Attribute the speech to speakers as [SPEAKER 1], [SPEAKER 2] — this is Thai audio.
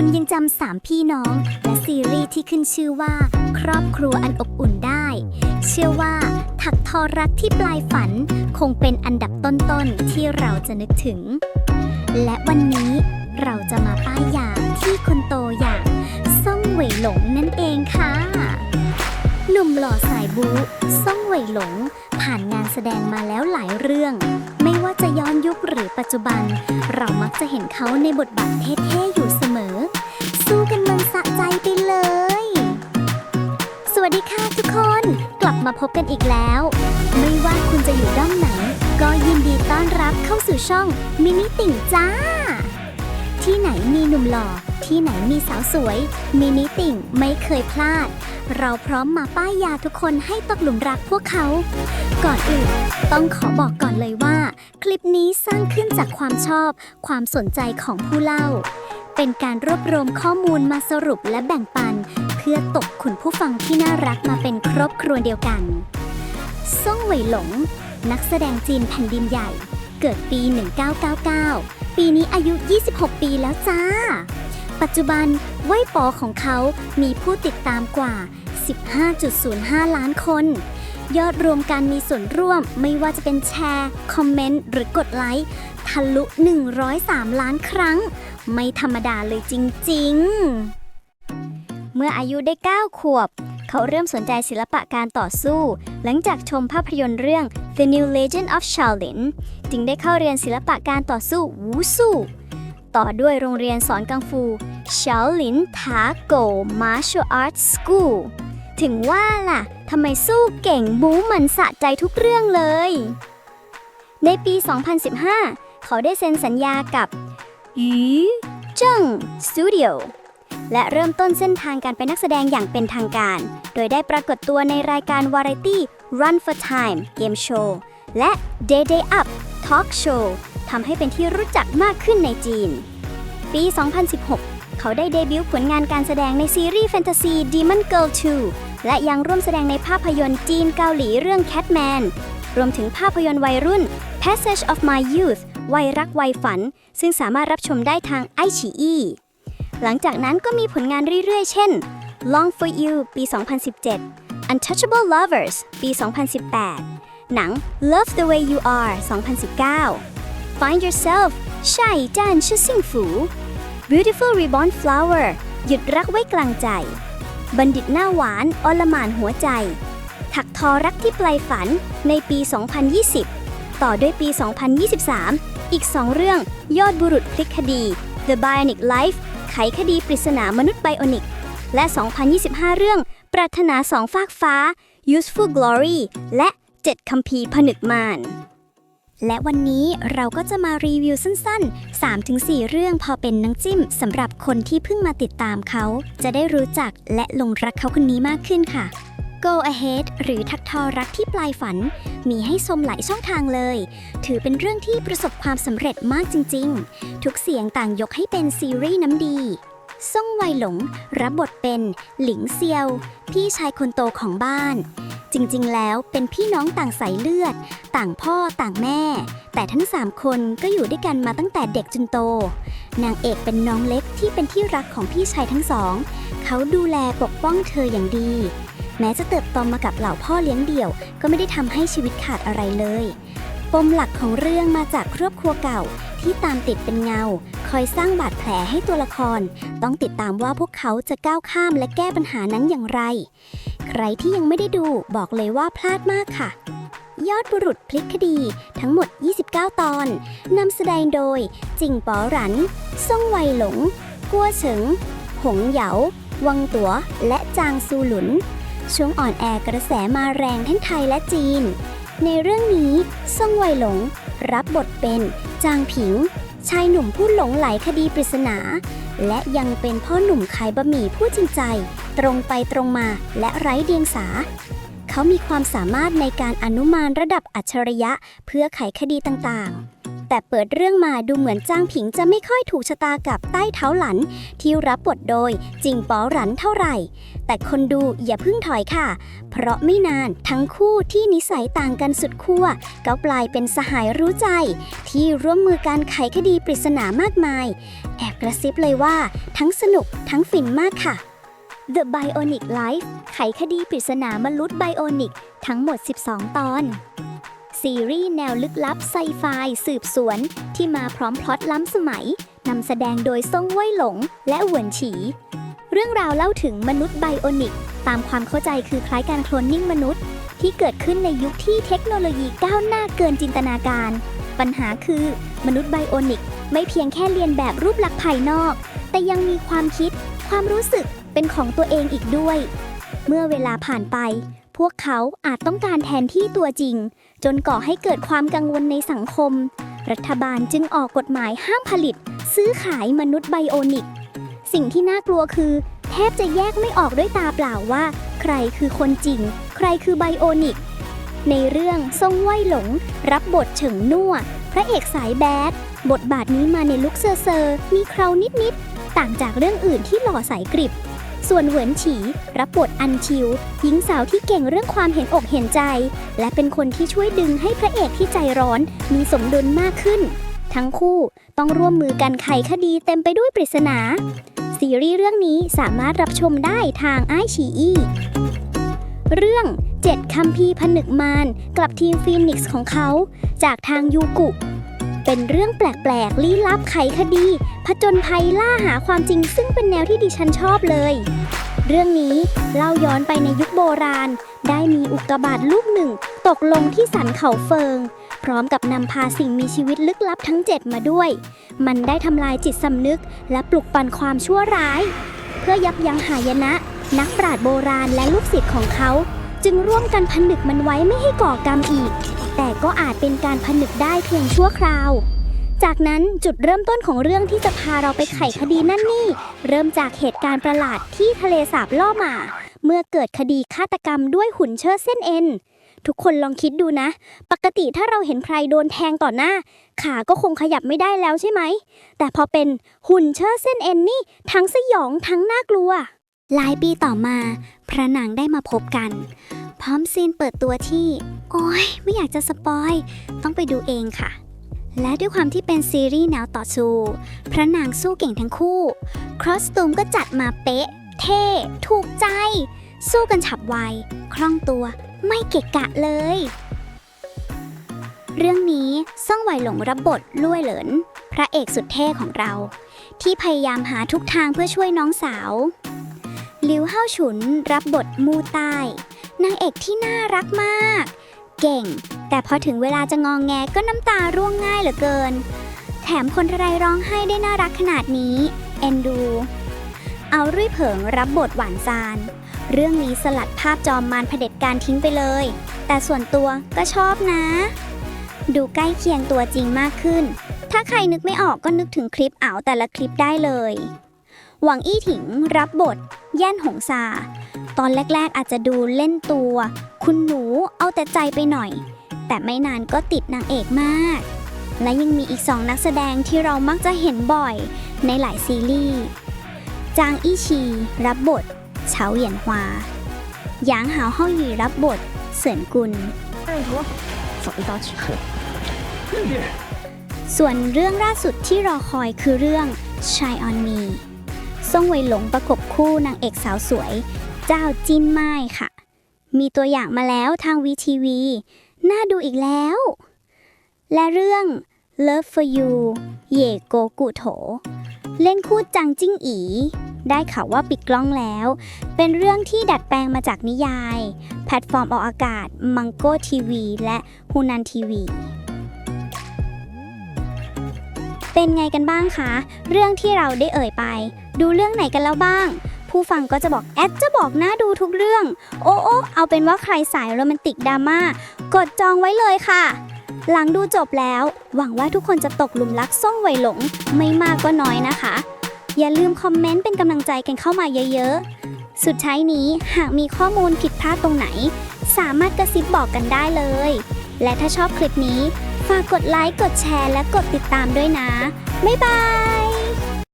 [SPEAKER 1] คุณยังจำสามพี่น้อง และซีรีส์ที่ขึ้นชื่อว่า ครอบครัวอันอบอุ่นได้ เชื่อว่า ถักทอรักที่ปลายฝัน คงเป็นอันดับต้นๆ ที่เราจะนึกถึง และวันนี้เราจะมาป้ายยาที่คนโตอย่างซ่องเหวยหลงนั่นเองค่ะ หนุ่มหล่อสายบู๊ซ่องเหวยหลง ผ่านงานแสดงมาแล้วหลายเรื่อง ไม่ว่าจะย้อนยุคหรือปัจจุบัน เรามักจะเห็นเขาในบทบาทเท่ๆอยู่เสมอ สู้กันมันสะใจไปเลย สวัสดีค่ะทุกคนกลับมาพบกันอีกแล้ว ไม่ว่าคุณจะอยู่ด้อมไหน ก็ยินดีต้อนรับเข้าสู่ช่องมินิติ่งจ้า ที่ไหนมีหนุ่มหล่อ ที่ไหนมีสาวสวย มินิติ่งไม่เคยพลาด เราพร้อมมาป้ายยาทุกคนให้ตกหลุมรักพวกเขา ก่อนอื่นต้องขอบอกก่อนเลยว่า คลิปนี้สร้างขึ้นจากความชอบ ความสนใจของผู้เล่า เป็นการรวบรวมข้อมูลมาสรุปและแบ่งปัน เพื่อตกขุนผู้ฟังที่น่ารักมาเป็นครอบครัวเดียวกันซ่งเหวยหลง นักแสดงจีนแผ่นดินใหญ่ เกิดปี 1999 ปีนี้อายุ 26 ปีแล้วจ้า ปัจจุบันเว่ยปอของเขามีผู้ติดตามกว่า 15.05 ล้านคน ยอดรวมการมีส่วนร่วมไม่ว่าจะเป็นแชร์ คอมเมนต์ หรือกดไลค์ทะลุ 103 ล้านครั้ง ไม่ธรรมดาเลยจริงๆ เมื่ออายุได้ 9 ขวบ เขาเริ่มสนใจศิลปะการต่อสู้ หลังจากชมภาพยนตร์เรื่อง The New Legend of Shaolin จึงได้เข้าเรียนศิลปะการต่อสู้วูซูต่อด้วยโรงเรียนสอนกังฟู Shaolin Ta Go Martial Arts School ถึงว่าล่ะ ทำไมสู้เก่งบู๊มันสะใจทุกเรื่องเลย ในปี 2015 เขาได้เซ็นสัญญากับ ยูเจิ้งสตูดิโอและเริ่มต้นเส้นทางการเป็นนักแสดงอย่างเป็นทางการ โดยได้ปรากฏตัวในรายการวาไรตี้ Run for Time เกมโชว์และ Day Day Up Talk Show ทำให้เป็นที่รู้จักมากขึ้นในจีน ปี 2016 เขาได้เดบิวต์ผลงานการแสดงในซีรีส์แฟนตาซี Demon Girl 2 และยังร่วมแสดงในภาพยนตร์จีนเกาหลีเรื่อง Catman รวมถึงภาพยนตร์วัยรุ่น Passage of My Youth วัยรักวัยฝัน ซึ่งสามารถรับชมได้ทางไอฉีอีหลังจากนั้นก็มีผลงานเรื่อยๆ เช่น Long for You ปี 2017 Untouchable Lovers ปี 2018 หนัง Love the Way You Are 2019 Find Yourself ใช่จานชื่อซิงฝู Beautiful Reborn Flower หยุดรักไว้กลางใจ บัณฑิตหน้าหวานอลหมานหัวใจ ถักทอรักที่ปลายฝันในปี 2020 ต่อด้วยปี 2023 อีก 2 เรื่อง ยอดบุรุษพลิกคดี The Bionic Life ไขคดีปริศนามนุษย์ไบโอนิก และ 2025 เรื่อง ปรารถนาสองฟากฟ้า Useful Glory และ 7 คัมภีร์ผนึกมารและวันนี้เราก็จะมารีวิวสั้นๆ 3-4 เรื่องพอเป็นน้ำจิ้มสำหรับคนที่เพิ่งมาติดตามเขา จะได้รู้จักและลงรักเขาคนนี้มากขึ้นค่ะ Go Ahead หรือทักทอรักที่ปลายฝัน มีให้ชมหลายช่องทางเลย ถือเป็นเรื่องที่ประสบความสำเร็จมากจริง ๆ ทุกเสียงต่างยกให้เป็นซีรีส์น้ำดีซ่งไวหลง รับบทเป็นหลิงเซียว พี่ชายคนโตของบ้าน จริงๆ แล้วเป็นพี่น้องต่างสายเลือด ต่างพ่อต่างแม่ แต่ทั้งสามคนก็อยู่ด้วยกันมาตั้งแต่เด็กจนโต นางเอกเป็นน้องเล็กที่เป็นที่รักของพี่ชายทั้งสอง เขาดูแลปกป้องเธออย่างดี แม้จะเติบโตมากับเหล่าพ่อเลี้ยงเดี่ยว ก็ไม่ได้ทำให้ชีวิตขาดอะไรเลย ปมหลักของเรื่องมาจากครอบครัวเก่า ที่ตามติดเป็นเงา คอยสร้างบาดแผลให้ตัวละคร ต้องติดตามว่าพวกเขาจะก้าวข้ามและแก้ปัญหานั้นอย่างไร ใครที่ยังไม่ได้ดูบอกเลยว่าพลาดมากค่ะยอดบุรุษพลิกคดีทั้งหมด 29 ตอน นำแสดงโดย จิงป๋อหรันซ่งไวหลง กัวเฉิง หงเหยา วังตัวและจางซูหลุน ช่วงอ่อนแอกระแสมาแรงทั้งไทยและจีน ในเรื่องนี้ซ่งไวหลง รับบทเป็น จางผิง ชายหนุ่มผู้หลงไหลคดีปริศนา และยังเป็นพ่อหนุ่มขายบะหมี่ผู้จริงใจ ตรงไปตรงมาและไร้เดียงสา เขามีความสามารถในการอนุมานระดับอัจฉริยะเพื่อไขคดีต่างๆ แต่เปิดเรื่องมาดูเหมือนจ้างผิงจะไม่ค่อยถูกชะตากับใต้เท้าหลัน ที่รับบทโดยจิงป๋อหลันเท่าไหร่ แต่คนดูอย่าเพิ่งถอยค่ะ เพราะไม่นานทั้งคู่ที่นิสัยต่างกันสุดขั้วก็กลายเป็นสหายรู้ใจ ที่ร่วมมือการไขคดีปริศนามากมาย แอบกระซิบเลยว่า ทั้งสนุกทั้งฟินมากค่ะ The Bionic Life ไขคดีปริศนามนุษย์ไบโอนิกทั้งหมด 12 ตอน ซีรีส์แนวลึกลับไซไฟสืบสวน ที่มาพร้อมพล็อตล้ำสมัยนำแสดงโดยซ่งว่ยหลง และหวนฉี เรื่องราวเล่าถึงมนุษย์ไบโอนิก ตามความเข้าใจคือคล้ายการโคลนนิ่งมนุษย์ ที่เกิดขึ้นในยุคที่เทคโนโลยีก้าวหน้าเกินจินตนาการ ปัญหาคือ มนุษย์ไบโอนิก ไม่เพียงแค่เรียนแบบรูปลักษณ์ภายนอก แต่ยังมีความคิด ความรู้สึกเป็นของตัวเองอีกด้วย เมื่อเวลาผ่านไป พวกเขาอาจต้องการแทนที่ตัวจริง จนก่อให้เกิดความกังวลในสังคม รัฐบาลจึงออกกฎหมายห้ามผลิต ซื้อขายมนุษย์ไบโอนิก สิ่งที่น่ากลัวคือ แทบจะแยกไม่ออกด้วยตาเปล่าว่า ใครคือคนจริง ใครคือไบโอนิก ในเรื่องซ่งไหวหลง รับบทเฉิงนั่ว พระเอกสายแบดบทบาทนี้มาในลุคเซอร์เซอร์มีเครานิดๆต่างจากเรื่องอื่นที่หล่อสายกริบ ส่วนเหวินฉี รับบทอันชิว หญิงสาวที่เก่งเรื่องความเห็นอกเห็นใจ และเป็นคนที่ช่วยดึงให้พระเอกที่ใจร้อน มีสมดุลมากขึ้น ทั้งคู่ต้องร่วมมือกันไขคดีเต็มไปด้วยปริศนา ซีรีส์เรื่องนี้สามารถรับชมได้ทางไอชีอีเรื่อง 7คัมภีร์ผนึกมารกลับทีมฟีนิกซ์ของเขา จากทางยูกุ เป็นเรื่องแปลกๆลี้ลับไขคดี ผจญภัยล่าหาความจริงซึ่งเป็นแนวที่ดิฉันชอบเลย เรื่องนี้เล่าย้อนไปในยุคโบราณ ได้มีอุกกาบาตลูกหนึ่ง ตกลงที่สันเขาเฟิง พร้อมกับนำพาสิ่งมีชีวิตลึกลับทั้ง7มาด้วย มันได้ทำลายจิตสำนึก และปลุกปั่นความชั่วร้าย เพื่อยับยั้งหายนะ นักปราชญ์โบราณและลูกศิษย์ของเขา จึงร่วมกันผนึกมันไว้ไม่ให้ก่อกรรมอีก แต่ก็อาจเป็นการผนึกได้เพียงชั่วคราว จากนั้นจุดเริ่มต้นของเรื่องที่จะพาเราไปไขคดีนั่นนี่ เริ่มจากเหตุการณ์ประหลาดที่ทะเลสาบล่อหมา เมื่อเกิดคดีฆาตกรรมด้วยหุ่นเชิดเส้นเอ็นทุกคนลองคิดดูนะ ปกติถ้าเราเห็นใครโดนแทงต่อหน้า ขาก็คงขยับไม่ได้แล้วใช่ไหม แต่พอเป็นหุ่นเชิดเส้นเอ็นนี่ ทั้งสยองทั้งน่ากลัว หลายปีต่อมา พระนางได้มาพบกัน พร้อมซีนเปิดตัวที่ โอ้ยไม่อยากจะสปอย ต้องไปดูเองค่ะ และด้วยความที่เป็นซีรีส์แนวต่อสู้พระนางสู้เก่งทั้งคู่ ครอสตูมก็จัดมาเป๊ะ เท่ ถูกใจ สู้กันฉับไว คล่องตัว ไม่เกะกะเลย เรื่องนี้ซ่องไวหลงรับบทลุ่ยเหลิน พระเอกสุดเท่ของเรา ที่พยายามหาทุกทางเพื่อช่วยน้องสาวหลิวเฮาฉุนรับบทมู่ใต้ นางเอกที่น่ารักมาก เก่ง แต่พอถึงเวลาจะงองแงก็น้ำตาร่วงง่ายเหลือเกิน แถมคนไรร้องไห้ได้น่ารักขนาดนี้ เอ็นดู เอารุ่ยเผิงรับบทหวานซาน เรื่องนี้สลัดภาพจอมมารเผด็จการทิ้งไปเลย แต่ส่วนตัวก็ชอบนะ ดูใกล้เคียงตัวจริงมากขึ้น ถ้าใครนึกไม่ออกก็นึกถึงคลิปเอาแต่ละคลิปได้เลย หวังอี้ถิงรับบท แย่นหงซา ตอนแรกๆอาจจะดูเล่นตัว คุณหนูเอาแต่ใจไปหน่อย แต่ไม่นานก็ติดนางเอกมาก และยังมีอีกสองนักแสดงที่เรามักจะเห็นบ่อยในหลายซีรีส์ จางอี้ชี รับบทเฉาเหยียนฮวาหยางหาวเฮาหยีรับบท เสินกุล ส่วนเรื่องล่าสุดที่รอคอยคือเรื่อง Shy on Me ซ่งเวยหลงประกบคู่นางเอกสาวสวย เจ้าจิ้นไม้ค่ะ มีตัวอย่างมาแล้วทางวีทีวีน่าดูอีกแล้ว และเรื่อง Love for You เยโกกุโถ เล่นคู่จังจิ้งอี ได้ข่าวว่าปิดกล้องแล้ว เป็นเรื่องที่ดัดแปลงมาจากนิยาย แพลตฟอร์มออกอากาศมังโก้ทีวีและฮูนันทีวีเป็นไงกันบ้างคะ เรื่องที่เราได้เอ่ยไป ดูเรื่องไหนกันแล้วบ้าง ผู้ฟังก็จะบอกแอดจะบอกน่าดูทุกเรื่อง โอ้โอ้เอาเป็นว่าใครสายโรแมนติกดราม่ากดจองไว้เลยค่ะ หลังดูจบแล้ว หวังว่าทุกคนจะตกหลุมรักซ่องไวหลง ไม่มากก็น้อยนะคะ อย่าลืมคอมเมนต์เป็นกำลังใจกันเข้ามาเยอะๆ สุดท้ายนี้หากมีข้อมูลผิดพลาดตรงไหน สามารถกระซิบบอกกันได้เลย และถ้าชอบคลิปนี้ฝากกดไลค์ กดแชร์ และกดติดตามด้วยนะ บ๊ายบาย